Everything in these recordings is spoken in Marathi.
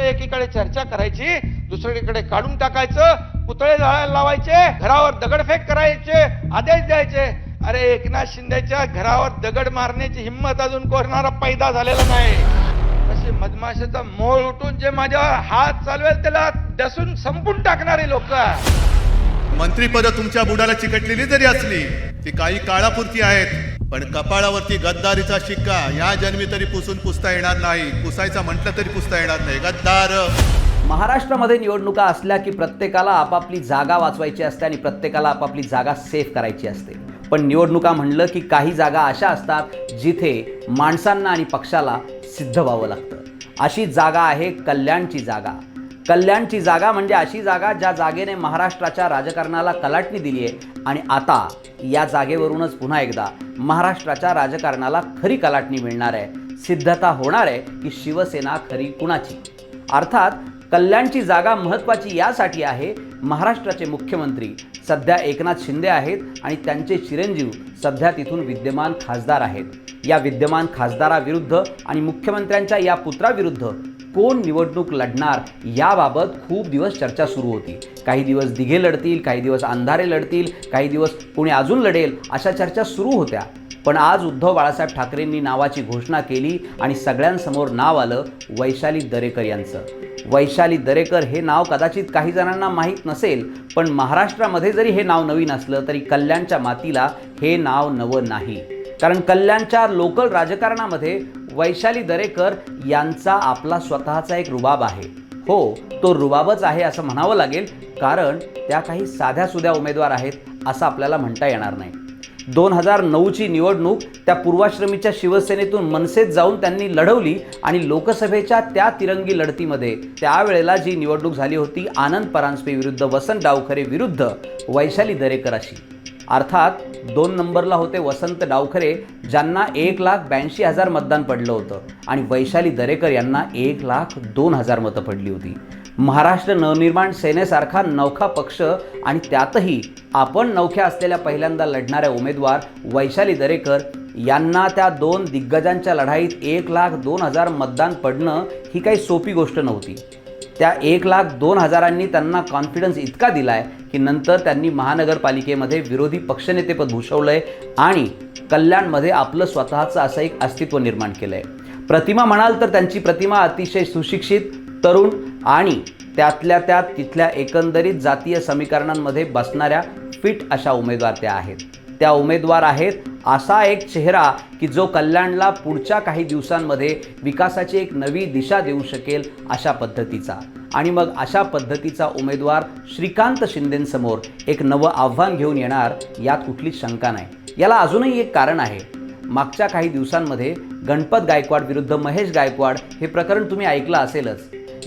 एकीकडे चर्चा करायची दुसरीकडे काढून टाकायचं पुतळे जाळायला लावायचे घरावर दगडफेक करायचे आदेश द्यायचे. अरे एकनाथ शिंदेच्या घरावर दगड मारण्याची हिंमत अजून कोरणारा पैदा झालेला नाही. तसे मधमाशाचा मोळ उठून जे माझ्यावर हात चालवेल त्याला दसून संपून टाकणारे लोक. मंत्रीपद तुमच्या बुडाला चिकटलेली जरी असली ती काही काळापुरती आहेत. पण कपाळावरती गद्दारीचा शिक्का या जन्मी तरी पुसून पुसता येणार नाही. पुसायचा म्हटलं तरी पुसता येणार नाही. गद्दार! महाराष्ट्रामध्ये निवडणुका असल्या की प्रत्येकाला आपापली जागा वाचवायची असते आणि प्रत्येकाला आपापली जागा सेफ करायची असते. पण निवडणुका म्हणलं की काही जागा अशा असतात जिथे माणसांना आणि पक्षाला सिद्ध व्हावं लागतं. अशी जागा आहे कल्याणची जागा. कल्याणची जागा म्हणजे अशी जागा ज्या जागेने महाराष्ट्राच्या राजकारणाला कलाटणी दिली आहे आणि आता या जागेवरूनच पुन्हा एकदा महाराष्ट्राच्या राजकारणाला खरी कलाटणी मिळणार आहे. सिद्धता होणार आहे की शिवसेना खरी कुणाची? अर्थात कल्याणची जागा महत्त्वाची यासाठी आहे महाराष्ट्राचे मुख्यमंत्री. सध्या एकनाथ शिंदे आहेत आणि त्यांचे चिरंजीव सध्या तिथून विद्यमान खासदार आहेत. या विद्यमान खासदाराविरुद्ध आणि मुख्यमंत्र्यांच्या या पुत्राविरुद्ध कोण निवडणूक लढणार याबाबत खूप दिवस चर्चा सुरू होती. काही दिवस दिघे लढतील काही दिवस अंधारे लढतील काही दिवस कोणी अजून लढेल अशा चर्चा सुरू होत्या. पण आज उद्धव बाळासाहेब ठाकरेंनी नावाची घोषणा केली आणि सगळ्यांसमोर नाव आलं वैशाली दरेकर यांचं. वैशाली दरेकर हे नाव कदाचित काही जणांना माहीत नसेल पण महाराष्ट्रामध्ये जरी हे नाव नवीन असलं तरी कल्याणच्या मातीला हे नाव नवं नाही. कारण कल्याणच्या लोकल राजकारणामध्ये वैशाली दरेकर यांचा आपला स्वतःचा एक रुबाब आहे. हो तो रुबाबच आहे असं म्हणावं लागेल कारण त्या काही साध्या सुध्या उमेदवार आहेत असं आपल्याला म्हणता येणार नाही. दोन हजार नऊची निवडणूक त्या पूर्वाश्रमीच्या शिवसेनेतून मनसेत जाऊन त्यांनी लढवली आणि लोकसभेच्या त्या तिरंगी लढतीमध्ये त्यावेळेला जी निवडणूक झाली होती आनंद परांजपे विरुद्ध वसंत डावखरे विरुद्ध वैशाली दरेकर अशी. अर्थात दोन नंबरला होते वसंत डावखरे ज्यांना एक लाख ब्याऐंशी हजार मतदान पडलं होतं. आणि वैशाली दरेकर यांना एक लाख दोन हजार मतं पडली होती. महाराष्ट्र नवनिर्माण सेनेसारखा नौखा पक्ष आणि त्यातही आपण नौख्या असलेल्या पहिल्यांदा लढणाऱ्या उमेदवार वैशाली दरेकर यांना त्या दोन दिग्गजांच्या लढाईत एक लाख दोन हजार मतदान पडणं ही काही सोपी गोष्ट नव्हती. त्या एक लाख दोन हजारांनी त्यांना कॉन्फिडन्स इतका दिलाय की नंतर त्यांनी महानगरपालिकेमध्ये विरोधी पक्षनेतेपद भूषवलंय आणि कल्याणमध्ये आपलं स्वतःचं असं एक अस्तित्व निर्माण केलंय. प्रतिमा म्हणाल तर त्यांची प्रतिमा अतिशय सुशिक्षित तरुण आणि त्यातल्या त्यात तिथल्या एकंदरीत जातीय समीकरणांमध्ये बसणाऱ्या फिट अशा उमेदवार त्या आहेत. त्या उमेदवार आहेत असा एक चेहरा की जो कल्याणला पुढच्या काही दिवसांमध्ये विकासाची एक नवी दिशा देऊ शकेल अशा पद्धतीचा. आणि मग अशा पद्धतीचा उमेदवार श्रीकांत शिंदेंसमोर एक नवं आव्हान घेऊन येणार यात कुठलीच शंका नाही. याला अजूनही एक कारण आहे. मागच्या काही दिवसांमध्ये गणपत गायकवाड विरुद्ध महेश गायकवाड हे प्रकरण तुम्ही ऐकलं असेलच.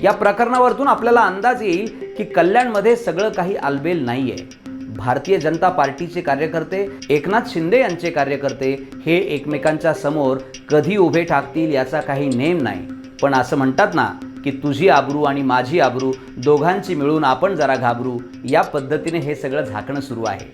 या प्रकरणावरतून आपल्याला अंदाज येईल की कल्याणमध्ये सगळं काही आलबेल नाही आहे भारतीय जनता पार्टीचे कार्यकर्ते एकनाथ शिंदे यांचे कार्यकर्ते हे एकमेकांच्या समोर कधी उभे ठाकतील याचा काही नेम नाही. पण असं म्हणतात ना की तुझी आबरू आणि माझी आबरू दोघांची मिळून आपण जरा घाबरू या पद्धतीने हे सगळं झाकणं सुरू आहे.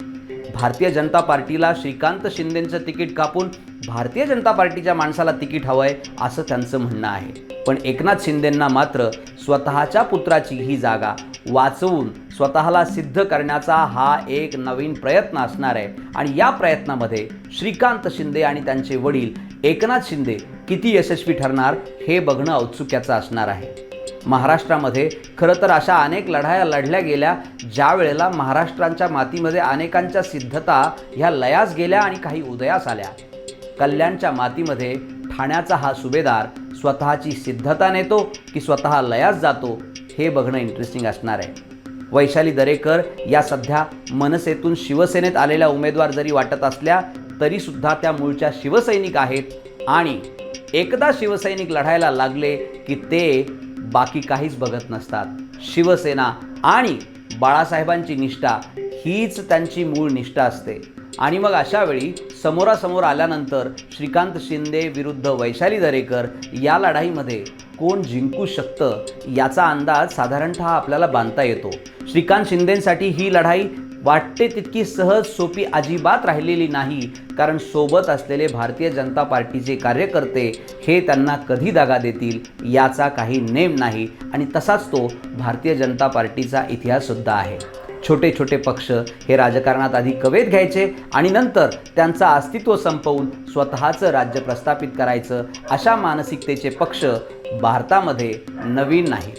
भारतीय जनता पार्टीला श्रीकांत शिंदेंचं तिकीट कापून भारतीय जनता पार्टीच्या माणसाला तिकीट हवं आहे असं त्यांचं म्हणणं आहे. पण एकनाथ शिंदेंना मात्र स्वतःच्या पुत्राची ही जागा वाचवून स्वतःला सिद्ध करण्याचा हा एक नवीन प्रयत्न असणार आहे. आणि या प्रयत्नामध्ये श्रीकांत शिंदे आणि त्यांचे वडील एकनाथ शिंदे किती यशस्वी ठरणार हे बघणं औत्सुक्याचं असणार आहे. महाराष्ट्रामध्ये खरं तर अशा अनेक लढाया लढल्या गेल्या ज्या वेळेला महाराष्ट्रांच्या मातीमध्ये अनेकांच्या सिद्धता ह्या लयास गेल्या आणि काही उदयास आल्या. कल्याणच्या मातीमध्ये ठाण्याचा हा सुभेदार स्वतःची सिद्धता नेतो की स्वतः लयास जातो हे बघणं इंटरेस्टिंग असणार आहे. वैशाली दरेकर या सध्या मनसेतून शिवसेनेत आलेल्या उमेदवार जरी वाटत असल्या तरीसुद्धा त्या मूळच्या शिवसैनिक आहेत आणि एकदा शिवसैनिक लढायला लागले की ते बाकी काहीच बघत नसतात. शिवसेना आणि बाळासाहेबांची निष्ठा हीच त्यांची मूळ निष्ठा असते. आणि मग अशा वेळी समोरासमोर आल्यानंतर श्रीकांत शिंदे विरुद्ध वैशाली दरेकर या लढाईमध्ये कोण जिंकू शकतं याचा अंदाज साधारणतः आपल्याला बांधता येतो. श्रीकांत शिंदेंसाठी ही लढाई वाटते तितकी सहज सोपी अजिबात राहिलेली नाही कारण सोबत असलेले भारतीय जनता पार्टीचे कार्यकर्ते हे त्यांना कधी दागा देतील याचा काही नेम नाही आणि तसाच तो भारतीय जनता पार्टीचा इतिहाससुद्धा आहे. छोटे छोटे पक्ष हे राजकारणात आधी कवेत घ्यायचे आणि नंतर त्यांचं अस्तित्व संपवून स्वतःचं राज्य प्रस्थापित करायचं अशा मानसिकतेचे पक्ष भारतामध्ये नवीन नाही.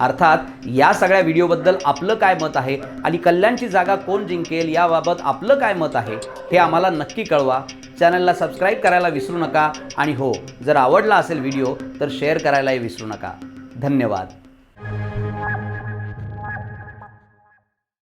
अर्थात या सगळ्या व्हिडिओबद्दल आपलं काय मत आहे आणि कल्याणची जागा कोण जिंकेल याबाबत आपलं काय मत आहे हे आम्हाला नक्की कळवा. चॅनलला सबस्क्राईब करायला विसरू नका आणि हो जर आवडला असेल व्हिडिओ तर शेअर करायलाही विसरू नका. धन्यवाद.